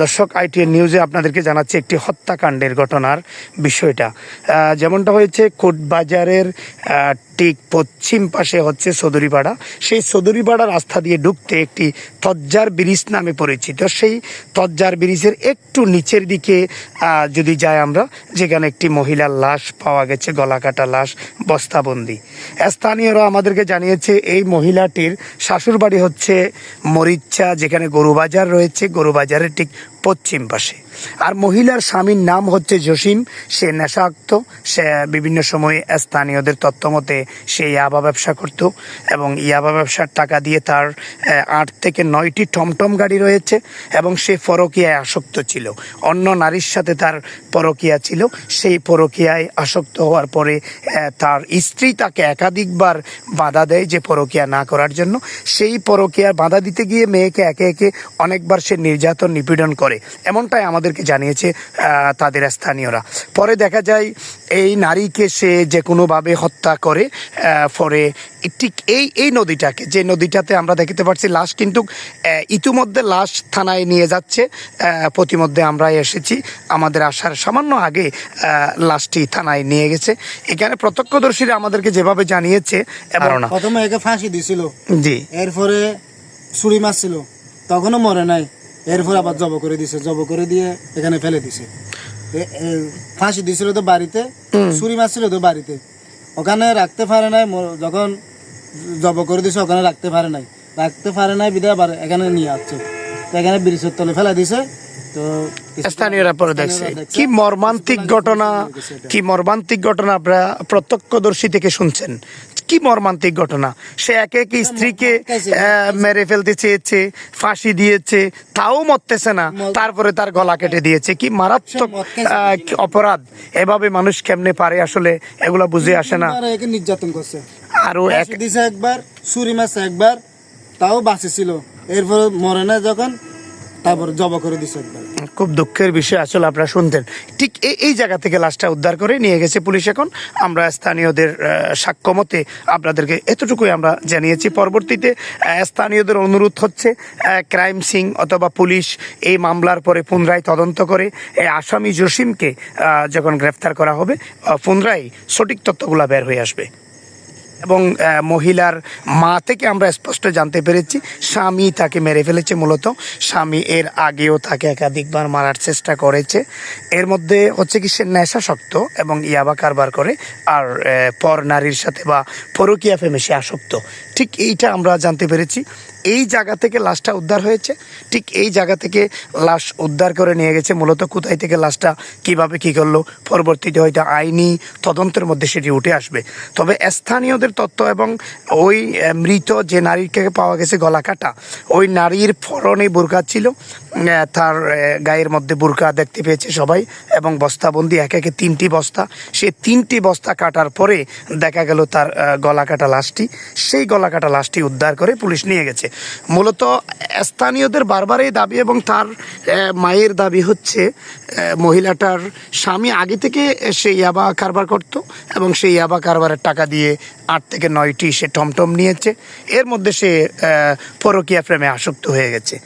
দর্শক আইটিএন নিউজে আপনাদেরকে জানাচ্ছি একটি হত্যাকাণ্ডের ঘটনার বিষয়টা। যেমনটা হয়েছে, কোটবাজারের ঠিক পশ্চিম পাশে হচ্ছে সদরিপাড়া। সেই সদরিপাড়া রাস্তা দিয়ে ঢুকতে একটি তজ্জার ব্রিজ নামে পরিচিত। সেই তজ্জার ব্রিজের একটু নিচের দিকে যদি যাই আমরা, যেখানে একটি মহিলার লাশ পাওয়া গেছে গলাকাটা লাশ, বস্তাবন্দি। স্থানীয়রা আমাদেরকে জানিয়েছে, এই মহিলাটির শ্বশুরবাড়ি হচ্ছে মরিচ্চা যেখানে গরুবাজার রয়েছে। গরুবাজারের ঠিক পশ্চিম পাশে। আর মহিলার স্বামীর নাম হচ্ছে জসিম। সে নেশাক্ত, সে বিভিন্ন সময়ে স্থানীয়দের তথ্য মতে সে ইয়াবা ব্যবসা করত এবং ইয়াবা ব্যবসার টাকা দিয়ে তার আট থেকে নয়টি টমটম গাড়ি রয়েছে এবং সে পরকীয়ায় আসক্ত ছিল। অন্য নারীর সাথে তার পরকীয়া ছিল। সেই পরকীয়ায় আসক্ত হওয়ার পরে তার স্ত্রী তাকে একাধিকবার বাধা দেয় যে পরকীয়া না করার জন্য। সেই পরকীয়ার বাধা দিতে গিয়ে মেয়েকে একে একে অনেকবার সে নির্যাতন, নিপীড়ন করে। এমনটাই আমাদেরকে জানিয়েছে তাদের স্থানীয়রা। পরে দেখা যায় এই নারীকে সে যে কোনোভাবে হত্যা করে পরে ঠিক এই এই নদীটাকে যে নদীটাতে আমরা দেখতে পাচ্ছি লাশ কিন্তু আহ, ইতিমধ্যে লাশ থানায় নিয়ে যাচ্ছে প্রতিমধ্যে আমরা এসেছি আমাদের আসার সামান্য আগে আহ, লাশটি থানায় নিয়ে গেছে। এখানে প্রত্যক্ষদর্শীরা আমাদেরকে যেভাবে জানিয়েছে প্রথমে একে ফাঁসি দিছিল। জি। এরপরে ছুরি মারছিল। তখনও মরে নাই। এরপরে আবার জব করে দিছে জব করে দিয়ে এখানে ফেলে দিছে। ফাঁসি দিছিল তো বাড়িতে ছুরি মারছিল তো বাড়িতে। ওখানে রাখতে পারে নাই যখন জব করে দিছে ওখানে রাখতে পারে নাই। রাখতে পারে নাই বিদায় আবার এখানে নিয়ে আসছে। তো এখানে ব্রিজের তলে ফেলে দিছে তো স্থানীয়রা পরে দেখছে। কি মর্মান্তিক ঘটনা কি মর্মান্তিক ঘটনা আপনারা প্রত্যক্ষদর্শী থেকে শুনছেন। কি মর্মান্তিক ঘটনা? সে একে একে স্ত্রীকে মেরে ফেলতে চেয়েছে ফাঁসি দিয়েছে তাও মরতেছে না তারপরে তার গলা কেটে দিয়েছে। কি মারাত্মক অপরাধ? এভাবে মানুষ কেমনে পারে আসলে? এগুলা বুঝে আসে না। নির্যাতন করছে। আরও এক দিছে একবার মারছে একবার তাও বাঁচেছিল। এরপরে মরে না যখন তারপর জব করে দিছে খুব দুঃখের বিষয় আসলে আপনারা শুনতেন। ঠিক এই এই জায়গা থেকে লাশটা উদ্ধার করে নিয়ে গেছে পুলিশ এখন। আমরা স্থানীয়দের আহ, সাক্ষ্য মতে আপনাদেরকে এতটুকুই আমরা জানিয়েছি। পরবর্তীতে স্থানীয়দের অনুরোধ হচ্ছে ক্রাইম সিং অথবা পুলিশ এই মামলার পরে পুনরায় তদন্ত করে এই আসামি জসিমকে যখন গ্রেফতার করা হবে পুনরায় সঠিক তথ্যগুলো বের হয়ে আসবে। এবং মহিলার মা থেকে আমরা স্পষ্ট জানতে পেরেছি, স্বামী তাকে মেরে ফেলেছে মূলত। স্বামী এর আগেও তাকে একাধিকবার মারার চেষ্টা করেছে। এর মধ্যে হচ্ছে কি, সে নেশাসক্ত এবং ইয়াবা কারবার করে, আর পর নারীর সাথে বা পরকিয়া ফেমে সে আসক্ত। ঠিক এইটা আমরা জানতে পেরেছি। এই জায়গা থেকে লাশটা উদ্ধার হয়েছে। ঠিক এই জায়গা থেকে লাশ উদ্ধার করে নিয়ে গেছে। মূলত কোথায় থেকে লাশটা, কীভাবে কি করল, পরবর্তীতে হয়তো আইনি তদন্তের মধ্যে সেটি উঠে আসবে। তবে স্থানীয়দের তথ্য এবং ওই মৃত যে নারীকে পাওয়া গেছে গলা কাটা, ওই নারীর ফরনে বোরকা ছিল। তার গায়ের মধ্যে বোরকা দেখতে পেয়েছে সবাই এবং বস্তাবন্দি, এক একে তিনটি বস্তা। সে তিনটি বস্তা কাটার পরে দেখা গেল তার গলা কাটা লাশটি। সেই গলা কাটা লাশটি উদ্ধার করে পুলিশ নিয়ে গেছে। মূলত স্থানীয়দের বারবার এই দাবি এবং তার মায়ের দাবি হচ্ছে মহিলাটার স্বামী আগে থেকে সে ইয়াবা কারবার করত এবং সেই ইয়াবা কারবারের টাকা দিয়ে আট থেকে নয়টি সে টমটম নিয়েছে। এর মধ্যে সে পরকীয়া প্রেমে আসক্ত হয়ে গেছে।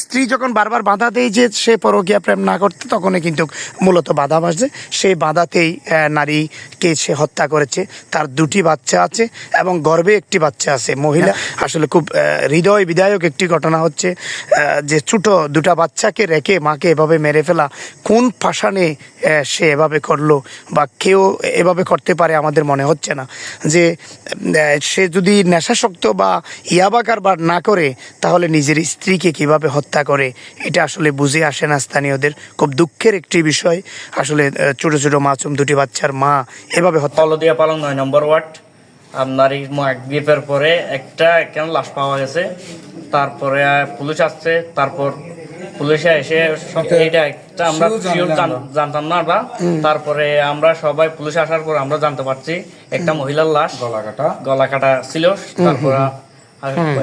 স্ত্রী যখন বারবার বাধা দেয় যে সে পরকীয়া প্রেম না করতে, তখনই কিন্তু মূলত বাধা বাজে সেই বাধাতেই নারীকে সে হত্যা করেছে। তার দুটি বাচ্চা আছে এবং গর্বে একটি বাচ্চা আছে, মহিলা। আসলে খুব হৃদয় বিদায়ক একটি ঘটনা হচ্ছে যে ছোট দুটা বাচ্চাকে রেখে মাকে এভাবে মেরে ফেলা, কোন পাষাণে সে এভাবে করল বা কেউ এভাবে করতে পারে আমাদের মনে হচ্ছে না। যে সে যদি নেশাসক্ত বা ইয়াবা কারবার না করে, তাহলে নিজের স্ত্রীকে কীভাবে হত্যা করে এটা আসলে বুঝে আসে না স্থানীয়দের। খুব দুঃখের একটি বিষয়। আসলে ছোট ছোট মাসুম দুটি বাচ্চার মা এভাবে হত্যা হলদিয়া পালং নয় নম্বর ওয়ার্ড আপনার এই গ্রিপের পরে একটা কেন লাশ পাওয়া গেছে তারপরে পুলিশ আসছে তারপর পুলিশে এসে এইটা একটা আমরা জানতাম না আমরা। তারপরে আমরা সবাই পুলিশ আসার পর আমরা জানতে পারছি একটা মহিলার লাশ গলা কাটা গলা কাটা ছিল তারপর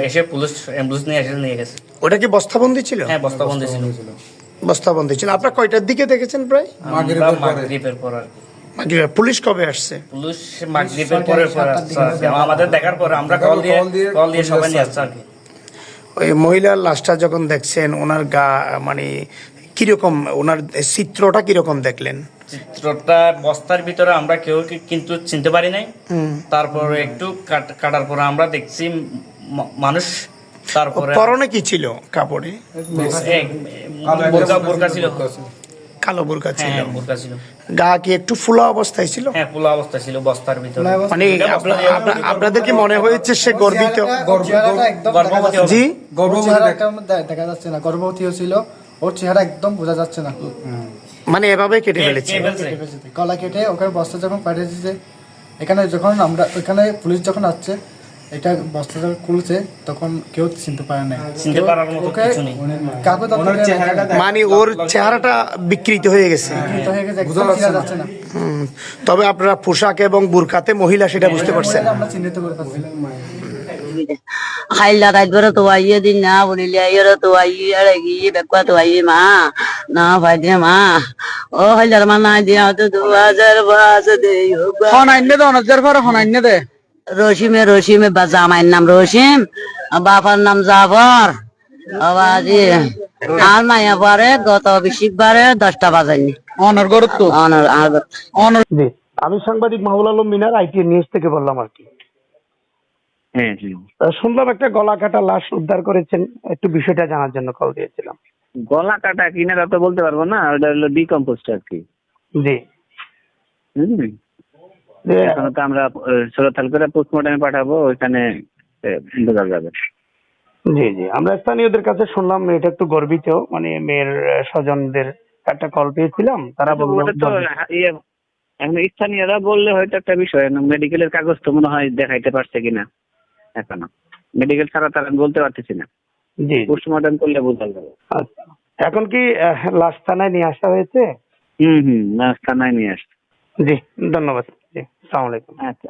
এসে পুলিশ অ্যাম্বুলেন্স নিয়ে এসে নিয়ে গেছে। ওটা কি বস্তাবন্দি ছিল? হ্যাঁ বস্তাবন্দি ছিল। বস্তাবন্দি ছিল। আপনার কয়টার দিকে দেখেছেন প্রায়? মাগরিবের পর। আর কি। মাগরিবের- পুলিশ কবে আসছে? পুলিশ মাগরিবের পরে। আমাদের দেখার পরে আমরা কল দিয়ে কল দিয়ে সবাই নিয়ে আসছে। আর কি। ওই মহিলার লাশটা যখন দেখছেন ওনার গা মানে কীরকম ওনার চিত্রটা কীরকম দেখলেন? চিত্রটা বস্তার ভিতরে আমরা কেউ কিন্তু চিনতে পারি নাই। হুম। তারপরে একটু কাট- কাটার পরে আমরা দেখছি মানুষ তারপরে পরনে কি ছিল কাপড়ে? বোরকা বোরকা ছিল। কালো বোরকা ছিল। বোরকা ছিল। গা কি একটু ফুলা অবস্থায় ছিল? হ্যাঁ পোলা অবস্থা ছিল বস্তার ভিতরে। মানে আপনা- আপনা- আপনাদের কি মনে হয়েছে সে গর্বিত? গর্ভবতী জি? না। ওর চেহারা একদম দেখা যাচ্ছে না। গর্ভবতী ছিল। ওর চেহারা একদম বোঝা যাচ্ছে না। মানে এভাবে কেটে ফেলেছে। গলা কেটে ওখানে বস্তা যখন পাঠিয়ে দিয়েছে এখানে যখন আমরা ওখানে পুলিশ যখন আসছে এটা বস্তা যখন খুলছে তখন কেউ চিনতে পারে না চিনতে পারার মতো কিছু নেই। কাগজ চেহারাটা মানে ওর চেহারাটা বিকৃত হয়ে গেছে। হয়ে চেনা যাচ্ছে না। তবে আপনারা পোশাক এবং বুরকাতে মহিলা সেটা বুঝতে পারছেন। আমরা চিহ্নিত খাইলা রাত তো আইয়ে দিন না বলিলে আইয়ের তো আইয়ে আরে গিয়ে বেকুয়া তো আইয়ে মা। না ভাই দে মা। ও হাইলার মা না দিয়া তো দু হাজার বাস দে দে অনাজের পরে হনাইনে দে। রসিমে রসিমে বা জামাইয়ের নাম রসিম বাবার নাম জাফর। আর মাইয়া পরে গত বিশিকবারে দশটা বাজাইনি অনার গরত তো? আর অনার আমি সাংবাদিক মাহুল আলম মিনার আইটি নিউজ থেকে বললাম আর কি। হ্যাঁ শুনলাম একটা গলা কাটা লাশ উদ্ধার করেছেন একটু বিষয়টা জানার জন্য কল দিয়েছিলাম। গলা কাটা কিনা তা বলতে পারব না ওটা হলো ডিকম্পোস্ট আর কি। জি। এখন তো আমরা সুরতাল করে পোস্টমর্টমে পাঠাবো ওইখানে বোঝা যাবে। জি জি। আমরা স্থানীয়দের কাছে শুনলাম মেয়েটা একটু গর্বিত মানে মেয়ের স্বজনদের একটা কল পেয়েছিলাম তারা বলল তো ইয়ে এখন স্থানীয়রা বললে হয়তো একটা বিষয় মেডিকেলের কাগজ তো মনে হয় দেখাইতে পারছে কিনা এখনও। মেডিকেল ছাড়া তারা বলতে পারতেছি না। জি। পোস্টমর্টম করলে বোঝা যাবে। আচ্ছা। এখন কি লাশ থানায় নিয়ে আসা হয়েছে? হুম হুম নাস্তা থানায় নিয়ে আসছে। জি ধন্যবাদ। জি সালাম আচ্ছা।